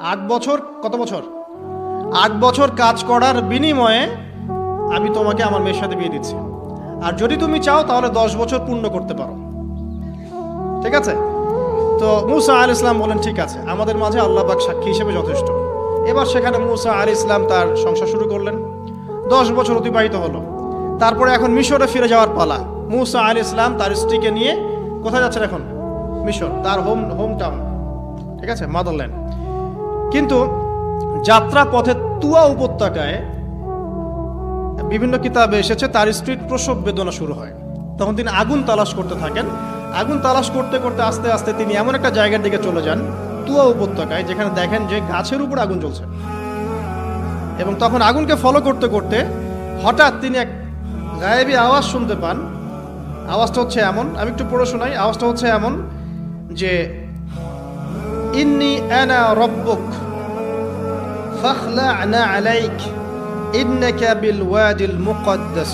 আট বছর? কত বছর? আট বছর কাজ করার বিনিময়ে আমি তোমাকে আমার মেয়ের সাথে বিয়ে দিচ্ছি। আর যদি তুমি চাও, তাহলে দশ বছর পূর্ণ করতে পারো। ঠিক আছে? তো মুসা আল ইসলাম বলেন, ঠিক আছে, আমাদের মাঝে আল্লাহ পাক সাক্ষী হিসেবে যথেষ্ট। এবার সেখানে মুসা আল ইসলাম তার সংসার শুরু করলেন। দশ বছর অতিবাহিত হলো। তারপরে এখন মিশরে ফিরে যাওয়ার পালা। মুসা আল ইসলাম তার স্ত্রীকে নিয়ে কোথায় যাচ্ছেন এখন? মিশর, তার হোম হোম টাউন ঠিক আছে? মাদারল্যান্ড কিন্তু যাত্রা পথে তুয়া উপত্যকায় বিভিন্ন কিতাবে এসেছে, তার স্ত্রীর প্রসব বেদনা শুরু হয়। তখন তিনি আগুন তালাশ করতে থাকেন। আগুন তালাশ করতে করতে আস্তে আস্তে তিনি এমন একটা জায়গার দিকে চলে যান, তুয়া উপত্যকায়, যেখানে দেখেন যে গাছের উপর আগুন জ্বলছে। এবং তখন আগুনকে ফলো করতে করতে হঠাৎ তিনি এক গায়েবী আওয়াজ শুনতে পান। আওয়াজটা হচ্ছে এমন, আমি একটু পড়ে শোনাই। আওয়াজটা হচ্ছে এমন যে ইন্নি আনা রব্বুক ফাখলা'না আলাইক ইন্নাকা বিল ওয়াদিল মুকদ্দাস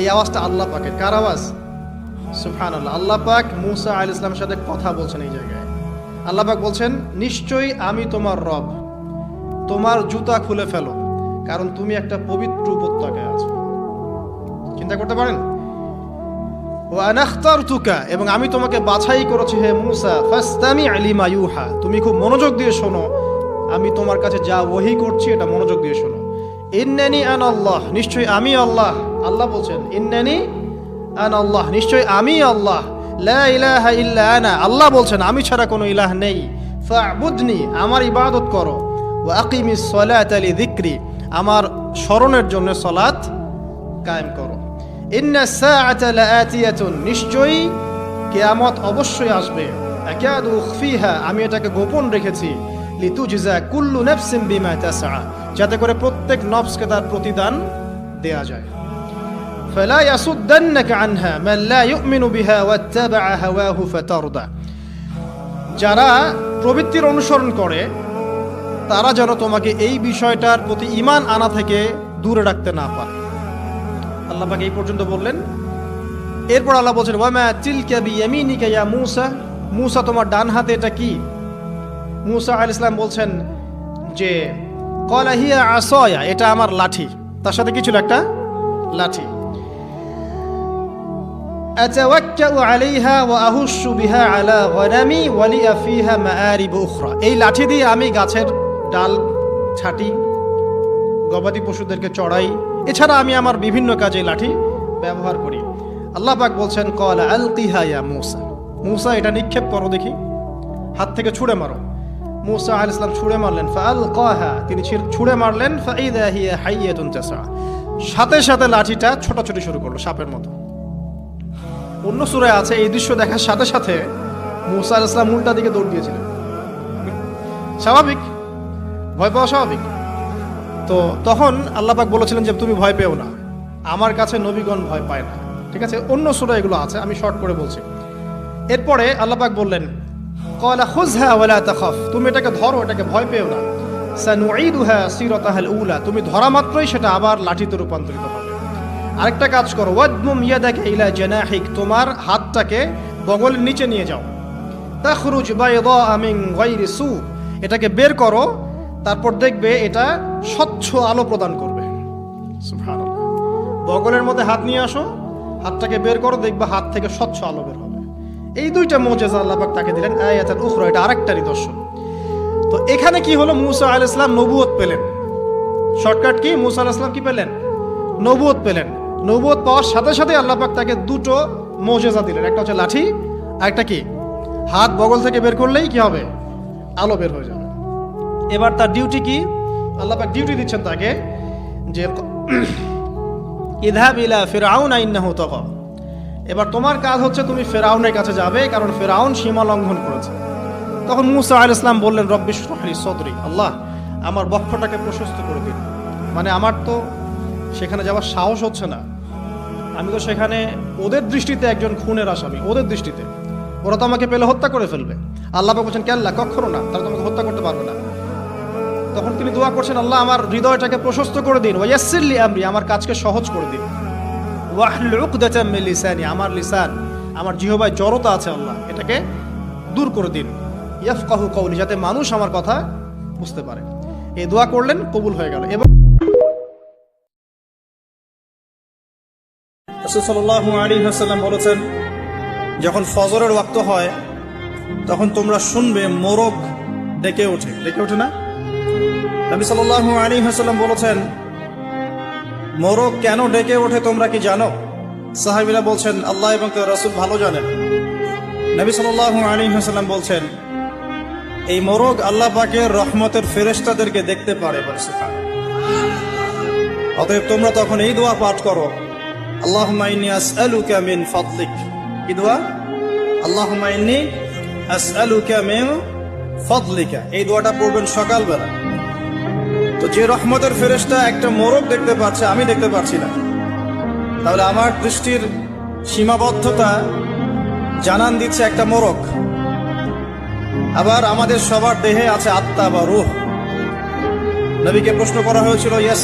এই আওয়াজটা আল্লাহ পাকের। কার আওয়াজ? সুবহান আল্লাহ পাক মুসা আল ইসলামের সাথে কথা বলছেন এই জায়গায়। আল্লাহ পাক বলছেন, নিশ্চয়ই আমি তোমার রব, তোমার জুতা খুলে ফেলো, কারণ তুমি একটা পবিত্র উপত্যকায় আছো। চিন্তা করতে পারেন? এবং আমি তোমাকে বাছাই করেছি হে মুসা, ফাস্তামি আলিমা তুমি খুব মনোযোগ দিয়ে শোনো, আমি তোমার কাছে যা ওহি করছি এটা মনোযোগ দিয়ে শোনো। ইন্নানি আন আল্লাহ, নিশ্চয়ই আমি আল্লাহ। আল্লাহ বলছেন, ইন্নানি আন আল্লাহ, নিশ্চয়ই আমি আল্লাহ। লা ইলাহা ইল্লা আনা। আল্লাহ বলছেন, আমি ছাড়া কোনো ইলাহ নেই। ফাবুদনি, আমার ইবাদত করো। ওয়া আকিমিস সালাতা লিযিকরি আমার স্মরণের জন্য সালাত কায়েম করো। নিশ্চয়ই কেয়ামত অবশ্যই আসবে। আমি এটাকে গোপন রেখেছি। কুল্লু যাতে করে প্রত্যেক নবসকে তার প্রতিদান দেয়া যায়। ফেলা ইয়াসুদ্দান্নাকা আনহা মান লা ইউমিনু বিহা ওয়াত্তাবা হাওয়াহু ফাতারদা। যারা প্রবৃত্তির অনুসরণ করে, তারা যেন তোমাকে এই বিষয়টার প্রতি ইমান আনা থেকে দূরে রাখতে না পারে। আল্লাহকে এই পর্যন্ত বললেন, এরপর আল্লাহ বলছেন, ওয়ামা তিলকা বিয়ামিনিকা ইয়া মূসা? মূসা তোমার ডান হাতে এটা কি? মুসা আল ইসলাম বলছেন যে, কলা হিয়া আসয়া, এটা আমার লাঠি। তার সাথে কিছু ছিল একটা? লাঠি। এই লাঠি দিয়ে আমি গাছের ডাল ছাটি, গবাদি পশুদেরকে চড়াই এছাড়া আমি আমার বিভিন্ন কাজে লাঠি ব্যবহার করি। আল্লাহ পাক বলছেন, কলা আলকিহা ইয়া মুসা। মুসা, এটা নিক্ষেপ করো দেখি। হাত থেকে ছুঁড়ে মারো। মুসা আল ইসলাম ছুঁড়ে মারলেন। ফাল কহা তিনি ছুঁড়ে মারলেন। ফাইদা হিয়া হাইয়াতুন তাসা সাথে সাথে লাঠিটা ছোটাছুটি শুরু করল সাপের মতো। অন্য সুরায় আছে, এই দৃশ্য দেখার সাথে সাথে মুসা আল ইসলাম উল্টা দিকে দৌড় দিয়েছিলেন। স্বাভাবিক? ভয় পাওয়া স্বাভাবিক? তো তখন আল্লাপাক বলেছিলেন যে, তুমি ভয় পেও না। আমার কাছে নবীগণ ভয় পায় না। ঠিক আছে? অন্য সুরা এগুলো আছে, আমি শর্ট করে বলছি। এরপরে আল্লাপাক বললেন কলা তুমি এটাকে ধরো, এটাকে ভয় পেও না। উলা, তুমি ধরা মাত্রই সেটা আবার লাঠিতে রূপান্তরিত হবে। আরেকটা কাজ করো, ওয়াদমুম ইয়াদাকা ইলা জানাহিক, তোমার হাতটাকে বগলের নিচে নিয়ে যাও। তাখরুজ বাইদা মিন গায়রি সু, এটাকে বের করো তারপর দেখবে এটা স্বচ্ছ আলো প্রদান করবে। বগলের মধ্যে হাত নিয়ে আসো হাতটাকে বের করো দেখবে হাত থেকে স্বচ্ছ আলো বের হবে। এই দুইটা মোজেজা আল্লাহ পাক তাকে দিলেন আয়াতুল উখরা এটা আরেকটা নিদর্শন। তো এখানে কি হলো? মুসা আল ইসলাম নবুয়ত পেলেন। Shortcut key? মুসা আলাইহিস সালাম কি পেলেন? নবুয়ত পেলেন। নবুয়ত পাওয়ার সাথে সাথে আল্লাহ পাক তাকে দুটো মোজেজা দিলেন। একটা হচ্ছে লাঠি আর একটা কি? হাত বগল থেকে বের করলেই কি হবে? আলো বের হয়ে যাবে। এবার তার ডিউটি কি? আল্লাহ পাক ডিউটি দিচ্ছেন তাকে যে ইদহাব ইলা ফিরাউন ইন্নাহু তাগা। এবার তোমার কাজ হচ্ছে তুমি ফেরাউনের কাছে যাবে কারণ ফেরাউন সীমা লঙ্ঘন করেছে। তখন মুসা আল ইসলাম বললেন রব্বি শরহলি সদরি আল্লাহ আমার বক্ষটাকে প্রশস্ত করে দিন। মানে আমার তো সেখানে যাওয়ার সাহস হচ্ছে না। আমি তো সেখানে ওদের দৃষ্টিতে একজন খুনের আসামি ওদের দৃষ্টিতে। ওরা তো আমাকে পেলে হত্যা করে ফেলবে। আল্লাহ বলছেন কেল্লা কখনো না তারা তোমাকে হত্যা করতে পারবে না। তখন তিনি দোয়া করছেন, আল্লাহ আমার হৃদয়টাকে প্রশস্ত করে দিন। ওয়াইয়াসিরলি আমরি, আমার কাজকে সহজ করে দিন। লিসানি, আমার লিসান, আমার জিহবায় জড়তা আছে আল্লাহ, এটাকে দূর করে দিন। ইয়াফকাহু কওলি, যাতে মানুষ আমার কথা বুঝতে পারে। এই দোয়া করলেন, কবুল হয়ে গেল। এবং বলেছেন, যখন ফজরের ওয়াক্ত হয়, তখন তোমরা শুনবে মোরগ ডেকে ওঠে। ডেকে ওঠে না? নবী সাল্লাল্লাহু আলাইহি ওয়াসাল্লাম বলেছেন, মোরগ কেন ডেকে ওঠে তোমরা কি জানো? সাহাবীরা বলছেন, আল্লাহ এবং তার রাসূল ভালো জানেন। নবী সাল্লাল্লাহু আলাইহি ওয়াসাল্লাম বলছেন, এই মোরগ আল্লাহ পাকের রহমতের ফেরেস্তাদেরকে দেখতে পারে অতএব তোমরা তখন এই দোয়া পাঠ করো আল্লাহ মিন ফাদলিক। কি দোয়া? মিন ফাদলিকা। এই দোয়াটা পড়বেন সকালবেলা। তো যে রহমতের ফেরেস্তা একটা মোরগ দেখতে পাচ্ছে, আমি দেখতে পাচ্ছি না। তাহলে আমার দৃষ্টির সীমাবদ্ধতা জানান দিচ্ছে একটা মোরগ। আবার আমাদের সবার দেহে আছে আত্মা বা রুহ। নবীকে প্রশ্ন করা হয়েছিল ইয়াস